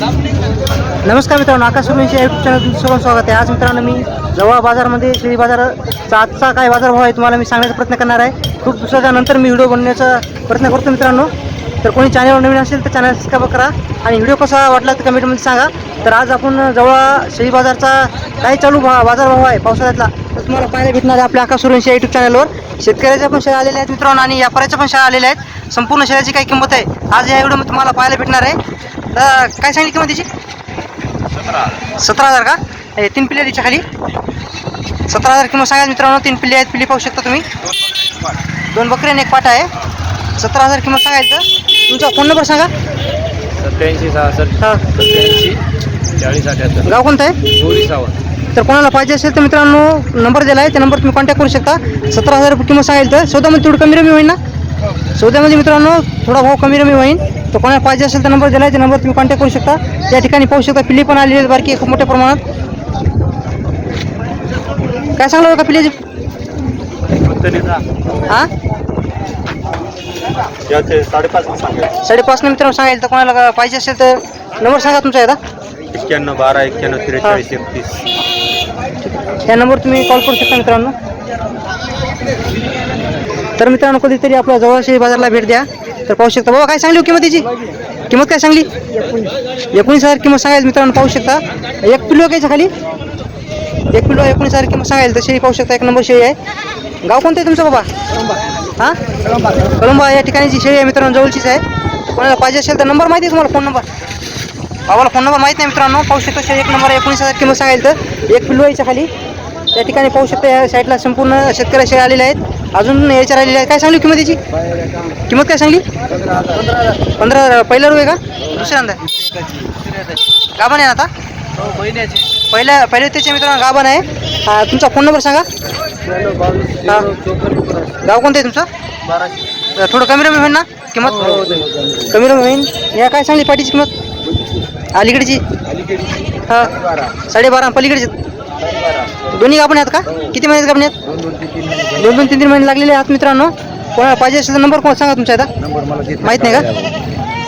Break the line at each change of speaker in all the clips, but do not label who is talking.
नमस्कार मित्रांनो आकाश सुरेंच्या YouTube channel सर्व स्वागत आहे. आज मित्रांनो मी जवळ बाजारमध्ये शेळी बाजाराचा आजचा काय बाजारभाव आहे तुम्हाला मी सांगण्याचा प्रयत्न करणार आहे. खूप दिवसाच्यानंतर मी व्हिडिओ बनवण्याचा प्रयत्न करतो मित्रांनो. तर कोणी चॅनलवर नवीन असेल तर चॅनल सबस्क्राईब करा आणि व्हिडिओ कसा वाटला तर कमेंटमध्ये सांगा. तर आज आपण जवळ शेळी बाजारचा काय चालू भा बाजारभाव आहे पावसाळ्यातला तर तुम्हाला पाहायला भेटणार आहे आपल्या आकाश सुरेंच्या यूट्यूब चॅनलवर शेतकऱ्याच्या पण शाळा आलेल्या आहेत मित्रांनो आणि व्यापाऱ्याच्या पण शाळा आलेल्या आहेत. संपूर्ण शेळ्याची काय किंमत आहे. आज या व्हिडिओमध्ये तुम्हाला पाहायला भेटणार आहे. तर काय सांगितली किंमत त्याची सतरा हजार का? हे तीन पिल्ले तिच्या खाली. सतरा हजार किंमत सांगा मित्रांनो तीन पिल्ले आहेत पिल्ली पाहू शकता तुम्ही. दोन बकरे आणि एक पाटा आहे. सतरा हजार किंमत सांगायचं तुमचा फोन नंबर सांगा.
सत्याऐंशी सहासष्ट
हां
सत्याऐंशी चाळीस अठ्याहत्तर.
गाव कोणतं आहे?
सावंत
तर कोणाला पाहिजे असेल तर मित्रांनो नंबर दिला आहे त्या नंबर तुम्ही कॉन्टॅक्ट करू शकता. सतरा हजार रुपये किंमत सांगेल तर सौद्यामध्ये थोडी कमी रमी होईल ना? सौद्यामध्ये मित्रांनो थोडा भाव कमी रमी होईल. तर कोणाला पाहिजे असेल तर नंबर दिला आहे. नंबर तुम्ही कॉन्टॅक्ट करू शकता. या ठिकाणी पाहू शकता पिल्ली पण आलेली आहे बारकी खूप मोठ्या प्रमाणात. काय सांगलं का पिल्ल्याची हां?
साडेपाच सांगायचे.
साडेपाचने मित्रांनो सांगायला तर कोणाला पाहिजे असेल तर नंबर सांगा तुमचा एकदा.
एक्क्याण्णव बारा एक्क्याण्णव त्रेचाळीस एकतीस.
या नंबर तुम्ही कॉल करू शकता मित्रांनो. तर मित्रांनो कधीतरी आपल्या जवळशी बाजारला भेट द्या. तर पाहू शकता. बाबा काय सांगली हो किंमत त्याची किंमत काय सांगली? एकोणीस हजार किंमत सांगायला मित्रांनो पाहू शकता. एक किलो घ्यायचं खाली? एक किलो एकोणीस हजार किंमत सांगायला तर शेळी पाहू शकता. एक नंबर शेळी आहे. गाव कोणतं आहे तुमचं बाबा? हां? कळंबा. या ठिकाणी जी शेळी आहे मित्रांनो जवळचीच आहे. कोणाला पाहिजे असेल तर नंबर माहिती आहे तुम्हाला फोन नंबर? बाबाला फोन नंबर माहीत नाही मित्रांनो पाहू शकतो शेळी एक नंबर एकोणीस हजार किंमत सांगायला तर एक किलो यायच्या खाली. त्या ठिकाणी पाहू शकता या साईडला संपूर्ण शेतकरी शेळ्या आलेल्या आहेत. अजून याच्या राहिलेल्या आहे काय सांगली किंमत याची? किंमत काय सांगली? पंधरा हजार. पहिला रुपये का? दुसऱ्यांदा गाभण आहे ना आता? पहिल्या पहिल्या त्याच्या मित्रांनो गाभण आहे. तुमचा फोन नंबर सांगा. गाव कोणतं आहे तुमचं? थोडं कमी रमी होईल ना? किंमत? कमी रमी होईल या काय सांगली पाठीची किंमत? अलीकडची. हां. साडेबारा. पलीकडची. दोन्ही गाभण आहेत का? किती महिन्यात गाभण आहेत? दोन दोन तीन तीन महिने लागलेले आहेत मित्रांनो. कोणाला पाहिजे असेल तर नंबर कोण सांगा तुमचा आता माहीत नाही का?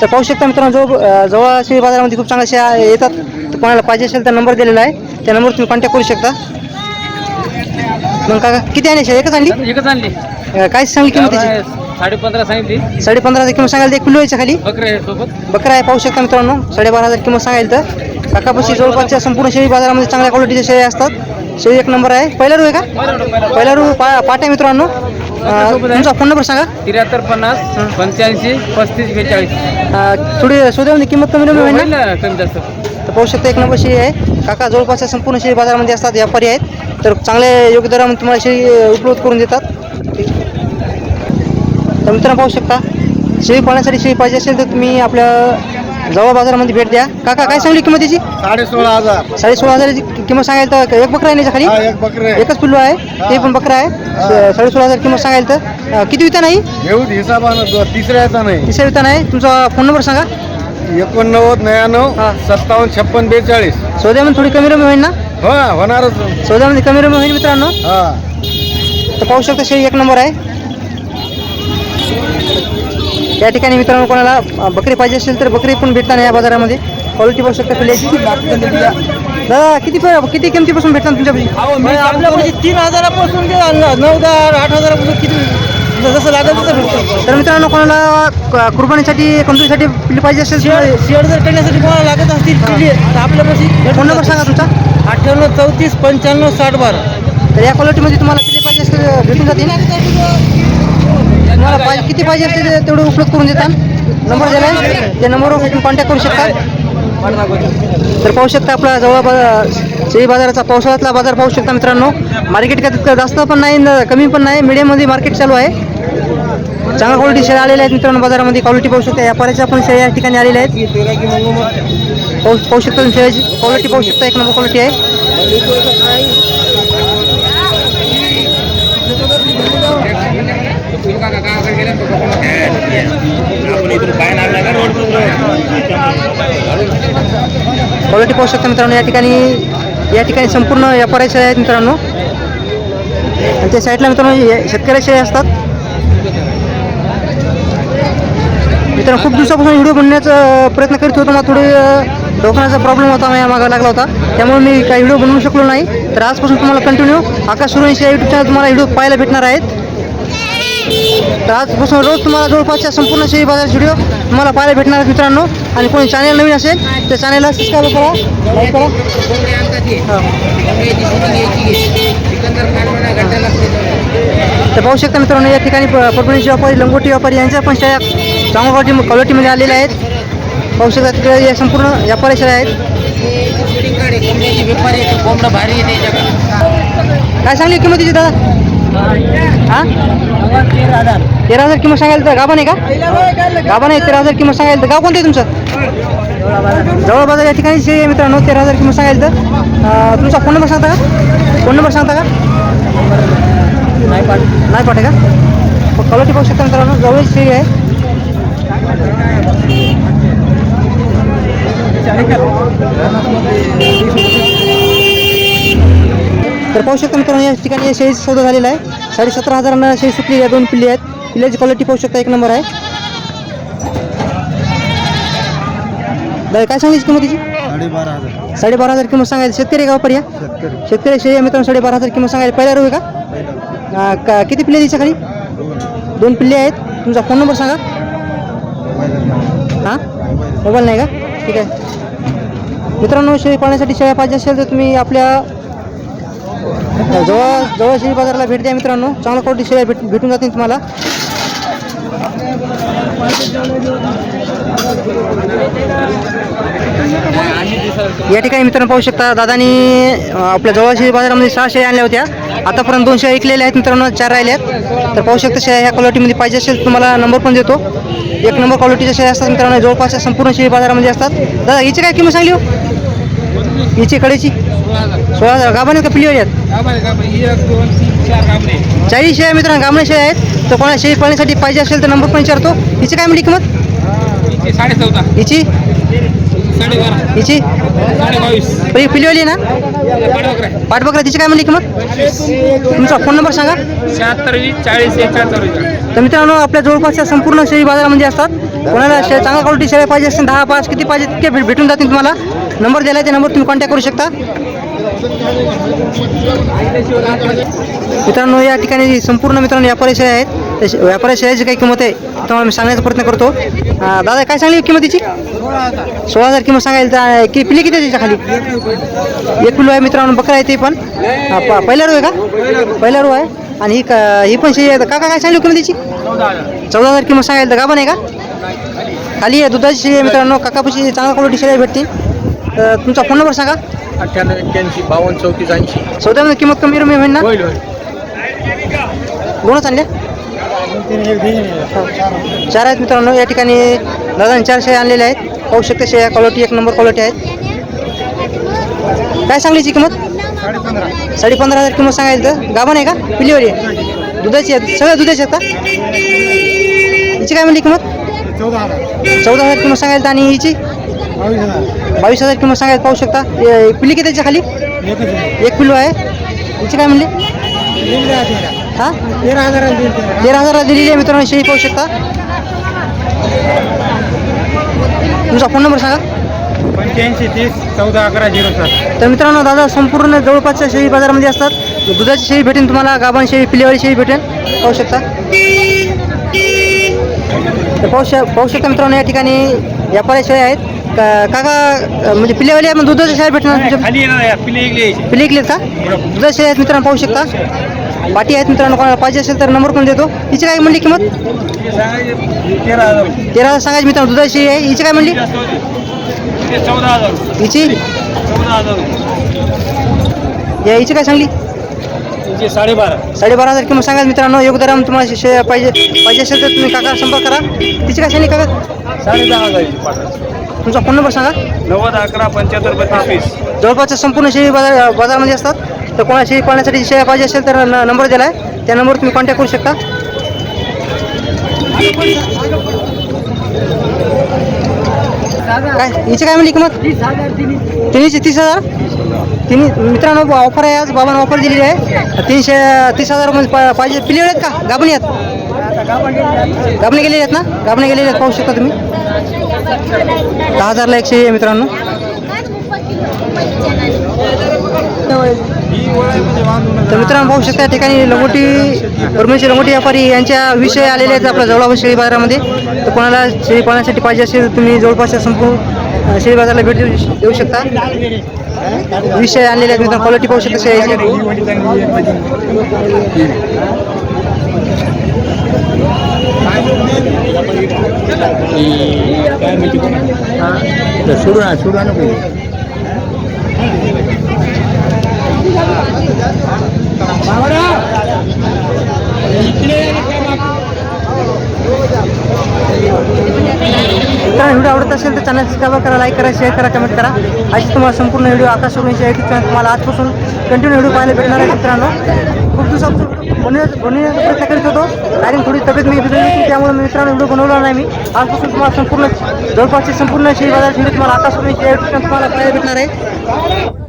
तर पाहू शकता मित्रांनो जवळ अं, जवळ अशी बाजारामध्ये खूप चांगल्या अशा येतात तर कोणाला पाहिजे असेल तर नंबर दिलेला आहे. त्या नंबर तुम्ही कॉन्टॅक्ट करू शकता. मग का किती आहे शेळी एकच आणली?
एकच आणली.
अं, काय सांगली किंमत त्याची?
साडे पंधरा सांगितली.
साडे पंधरा हजार किंमत सांगायला एक किलो यायच्या खाली.
बकरे आहे सोबत.
बकरा आहे पाहू शकता मित्रांनो. साडेबारा हजार किंमत सांगायला तर. काकापाशी जवळपासच्या संपूर्ण शेळी बाजारामध्ये चांगल्या क्वालिटीच्या शेळी असतात. शेळी एक नंबर आहे. पहिला रू आहे का? पहिला रू पा पाट आहे. मित्रांनो तुमचा फोन नंबर सांगा.
त्र्याहत्तर पन्नास पंच्याऐंशी पस्तीस बेचाळीस.
थोडी सोद्यामध्ये किंमत कमी कमी होईल ना?
होईल ना कमी जास्त.
तर पाहू शकता एक नंबर शेळी आहे. काका जवळपासच्या संपूर्ण शेळी बाजारामध्ये असतात व्यापारी आहेत. तर चांगले योग्य दरामध्ये तुम्हाला शेळी उपलब्ध करून देतात. तर मित्रांनो पाहू शकता. शेळी पाळण्यासाठी शेळी पाहिजे असेल तर तुम्ही आपल्या जवळ बाजारामध्ये भेट द्या. काका काय सांगली किंमत त्याची
साडे सोळा हजार.
साडे सोळा हजाराची किंमत सांगायला तर एक बकरा आहे याच्या खाली
हा एक बकरे
एकच पिल्लू आहे. ते पण बकरा आहे. साडे सोळा हजार किंमत सांगायला तर. अं, किती विता नाही?
घेऊ हिसाबानं दो- तिसऱ्या येता नाही.
तिसऱ्या विता नाही. तुमचा फोन नंबर सांगा.
एकोणनव्वद नव्याण्णव
हा.
सत्तावन्न छप्पन बेचाळीस.
सौद्यामध्ये थोडी कमी रमी होईल ना?
हो होणारच.
सौद्यामध्ये कमी रमी होईल मित्रांनो.
हा.
तर पाहू शकता शेळी एक नंबर आहे. या ठिकाणी मित्रांनो कोणाला अ, बकरी पाहिजे असेल तर बकरी पण भेटणार या बाजारामध्ये. क्वालिटी पाहू शकता पिल्ल्याची दादा किती प- किती किमतीपासून भेटणार तुमच्यापाशी?
आपल्याकडे तीन हजारापासून ते नऊ दहा आठ हजारापासून किती जसं लागेल तसं भेटतं.
तर मित्रांनो कोणाला क- कुर्बानीसाठी कंदुरीसाठी पिल्ली पाहिजे असेल तर
शेअर जर करण्यासाठी कोणाला लागत असतील पिल्ली तर आपल्यापाशी
फोन नंबर सांगा तुमचा.
अठ्ठ्याण्णव चौतीस पंच्याण्णव साठ बारा.
तर या क्वालिटीमध्ये तुम्हाला पिल्ली पाहिजे असेल तर भेटून जातील? तुम्हाला पाहिजे किती पाहिजे असेल ते तेवढं उपलब्ध करून देतात. नंबर दिला आहे त्या नंबरवर तुम्ही कॉन्टॅक्ट करू शकता. तर पाहू शकता आपला जवळ शेळी बाजाराचा पावसाळ्यातला बाजार पाहू शकता मित्रांनो. मार्केट काय तितकं जास्त पण नाही कमी पण नाही मीडियममध्ये मार्केट चालू आहे. चांगल्या क्वालिटी शेळ्या आलेल्या आहेत मित्रांनो बाजारामध्ये. क्वालिटी पाहू शकता व्यापाऱ्याच्या पण शेळ्या या ठिकाणी आलेल्या आहेत. पाहू पाहू शकता शेळ्याची क्वालिटी पाहू शकता एक नंबर क्वालिटी आहे. क्वालिटी पाहू शकता मित्रांनो या ठिकाणी या ठिकाणी संपूर्ण व्यापाऱ्याचे आहेत मित्रांनो. आणि त्या साईडला मित्रांनो शेतकऱ्याचे असतात. मित्रांनो खूप दिवसापासून व्हिडिओ बनण्याचा प्रयत्न करीत होतो मला थोडी डोकण्याचा प्रॉब्लेम होता माझ्या मागा लागला होता. त्यामुळे मी काही व्हिडिओ बनवू शकलो नाही. तर आजपासून तुम्हाला कंटिन्यू आकाश सुरेश या यूट्यूब चॅनल तुम्हाला व्हिडिओ पाहायला भेटणार आहेत. तर आजपासून रोज तुम्हाला जवळपासच्या संपूर्ण शेळी बाजार व्हिडिओ तुम्हाला पाहायला भेटणार आहेत मित्रांनो. आणि कोणी चॅनल नवीन असेल त्या चॅनलला सबस्क्राईब करा लाईक करा. तर पाहू शकता मित्रांनो या ठिकाणी परभणीचे व्यापारी लंगोटी व्यापारी यांच्या पण शेळ्या चांगल्या क्वालिटीमध्ये आलेल्या आहेत. पाहू शकता तिकडे या संपूर्ण व्यापारी शाळा आहेत. काय सांगली किंमत तिची दादा? हां तेरा हजार किंमत सांगायला तर गाभा नाही का? गाभा नाही तेरा हजार किंमत सांगायला तर गाव कोणतं तुमचं? जवळ बाजार या ठिकाणी जे मित्रांनो तेरा हजार किंमत सांगायला तर. तुमचा फोन नंबर सांगता का? फोन नंबर सांगता का? नाही पाठ नाही पाठे का क्वालिटी पाहू शकता मित्रांनो जवळ श्री आहे. तर पाहू शकता मित्रांनो या ठिकाणी या शेळीचा सौदा झालेला आहे. साडे सतरा हजारांना शेळी सुटली आहे. दोन पिल्ली आहेत. पिल्ल्याची क्वालिटी पाहू शकता एक नंबर आहे. दादा काय सांगायची किंमत तिची
साडेबारा हजार.
साडेबारा हजार किंमत सांगायला शेतकरी का वापर या
शेतकरी.
शेतकरी शेळी मित्रांनो साडेबारा हजार किंमत सांगायला पहिला रोग का? का किती पिल्ले तिच्या खाली
दोन.
दोन पिल्ले आहेत. तुमचा फोन नंबर सांगा. हां? मोबाईल नाही का? ठीक आहे. मित्रांनो शेळी पाळण्यासाठी शेळ्या पाहिजे असेल तर तुम्ही आपल्या जवळ जवळ शेळी बाजाराला भेट द्या मित्रांनो. चांगल्या क्वालिटी शेळ्या भेट भेटून जातील तुम्हाला. या ठिकाणी मित्रांनो पाहू शकता दादानी आपल्या जवळ शेळी बाजारामध्ये सहा शेळ्या आणल्या होत्या. आतापर्यंत दोन शेळ्या ऐकलेल्या आहेत मित्रांनो चार राहिल्या आहेत. तर पाहू शकता शेळ्या ह्या क्वालिटीमध्ये पाहिजे असेल तर तुम्हाला नंबर पण देतो. एक नंबर क्वालिटीच्या शेळ्या असतात मित्रांनो जवळपासच्या संपूर्ण शेळी बाजारामध्ये असतात. दादा हिची काय किंमत सांगली हो? हिची कडेची? सोळा हजार. गाभाने का पिलीवर आहेत. चाळीस शेळ्या मित्रांनो गामणे शेळ्या आहेत. तर कोणा शेळी पाळण्यासाठी पाहिजे असेल तर नंबर पण विचारतो. हिची काय मिळली किंमत?
साडे चौदा
हिची?
साडे बारा
हिची
साडे बावीस
पिलीवाली ना? पाठबकरा तिची काय म्हणली किंमत? तुमचा फोन नंबर सांगा.
शहात्तर वीस चाळीस एकाहत्तर
तर मित्रांनो आपल्या जवळपासच्या संपूर्ण शेळी बाजारामध्ये असतात. कोणाला शे चांगल्या क्वालिटी शेळ्या पाहिजे असेल दहा पाच किती पाहिजे तितके भेट भेटून जातील तुम्हाला. नंबर दिला त्या नंबर तुम्ही कॉन्टॅक्ट करू शकता. मित्रांनो या ठिकाणी संपूर्ण मित्रांनो व्यापारी शेळ्या आहेत. व्यापारी शेळ्याची काही किंमत आहे तुम्हाला मी सांगण्याचा प्रयत्न करतो. दादा काय सांगली किंमतीची? सोळा हजार किंमत सांगायला तर की पिली किती आहे त्याच्याखाली? एक किलो आहे मित्रांनो बकरा आहे ते पण. प- पहिला रू आहे का? पहिला रू आहे. आणि ही ही पण शेळी आहे तर काका काय सांगली किंमतीची? चौदा हजार किंमत सांगायला तर गाभा नाही का? खाली आहे दुधाची शेळी आहे मित्रांनो काकापाशी चांगल्या क्वालिटी शेळ्या भेटतील. तर तुमचा फोन नंबर सांगा.
अठ्ठ्याण्णव एक्क्याऐंशी बावन्न चौतीस ऐंशी.
चौदामध्ये किंमत कमी रमी होईल ना?
होईल होईल.
दोनच आणल्या चार आहेत मित्रांनो या ठिकाणी दादाने चार शेळ्या आणलेल्या आहेत. पाहू शकता शेळ्या क्वालिटी एक नंबर क्वालिटी आहेत. काय सांगलीची किंमत? साडे पंधरा हजार किंमत सांगायला तर. गाभा नाही का? पिलीवरी आहे. दुधाची आहेत. सगळ्या दुधाची आहेत का? हिची काय म्हणली किंमत?
चौदा हजार
चौदा हजार किंमत सांगायला तर. आणि हिची?
बावीस हजार.
हजार किंमत सांगायला पाहू शकता. ए, पिली किती
त्याच्याखाली.
एक किलो आहे. हिची काय म्हणली?
तेरा.
हां?
तेरा हजाराला दिली तेरा.
तेरा हजाराला दिलेली आहे मित्रांनो शेळी पाहू शकता. तुमचा फोन नंबर सांगा.
पंच्याऐंशी तीस चौदा अकरा झिरो सात.
तर मित्रांनो दादा संपूर्ण जवळपासच्या शेळी बाजारामध्ये असतात. दुधाची शेळी भेटेल तुम्हाला गाभण शेळी पिलेवाली शेळी भेटेल. पाहू शकता. तर पाहू शक पाहू शकता मित्रांनो या ठिकाणी व्यापारी शेळ्या आहेत. का काका म्हणजे पिलेवाली आहे मग दुधाच्या शेळ्या भेटणार तुमच्या
खाली येणार आहे पिले
इकलेत का? दुधाच्या शेळ्या आहेत मित्रांनो पाहू शकता. पाटी आहेत मित्रांनो कोणाला पाहिजे असेल तर नंबर पण देतो. हिची काय म्हणली किंमत?
तेरा हजार.
तेरा हजार सांगायची मित्रांनो दुधाची शेळी आहे. हिची काय म्हणली?
चौदा हजार.
हिची?
चौदा हजार.
या हिची काय सांगली?
तुमचे साडेबारा.
साडेबारा हजार किंमत सांगाल मित्रांनो योगदाराम तुम्हाला शे पाहिजे पाहिजे असेल तर तुम्ही काका संपर्क करा. तिची काय सांगली काका?
साडे दहा हजार
तुमचा फोन नंबर सांगा.
नव्वद अकरा पंच्याहत्तर बत्तीस. वीस
जवळपासच्या संपूर्ण शेळी बाजार बाजारामध्ये असतात. तर कोणा शेळी पाळण्यासाठी शेळ्या पाहिजे असेल तर न- नंबर दिला आहे. त्या नंबरवर तुम्ही कॉन्टॅक्ट करू शकता. काय? हिची काय म्हणली किंमत? तिन्हीची तीस हजार. तिन्ही मित्रांनो ऑफर आहे आज. बाबांना ऑफर दिलेली आहे. तीनशे तीस हजारमध्ये पा- पाहिजे. पिली आहेत का? गाभणी आहेत. गाबणे गेलेले आहेत ना? गाबणे गेलेले आहेत पाहू शकता तुम्ही? दहा हजारला एकशे आहे मित्रांनो. तर मित्रांनो पाहू शकता या ठिकाणी लंगोटी परमेश्वर लंगोटी व्यापारी यांच्या विषय आलेले आहेत आपल्या जवळपास शेळी बाजारामध्ये. तर कोणाला शेळी पाहण्यासाठी पाहिजे असेल तुम्ही जवळपासच्या संपूर्ण शेळी बाजाराला भेट देऊ देऊ शकता. विषय आणलेले आहेत मित्रांनो क्वालिटी पाहू शकता शेळीची.
सोडू ना सोडू नको
मित्रांनो व्हिडिओ आवडत असेल तर चॅनल सबस्क्राईब करा लाईक करा शेअर करा कमेंट करा अशी तुम्हाला संपूर्ण व्हिडिओ आकाश सोडूनची यूट्यूब चॅनल तुम्हाला आजपासून कंटिन्यू व्हिडिओ पाहायला भेटणार आहे मित्रांनो खूप दिवसापासून बनवण्याचा बनवण्याचा प्रयत्न करीत होतो. कारण थोडी तब्येत मी बिघडली होती त्यामुळे मी मित्रांनो व्हिडिओ बनवला नाही मी. आजपासून तुम्हाला संपूर्ण जवळपासची संपूर्ण शेअर बाजार तुम्हाला आकाश तुम्हाला पाहायला भेटणार आहे.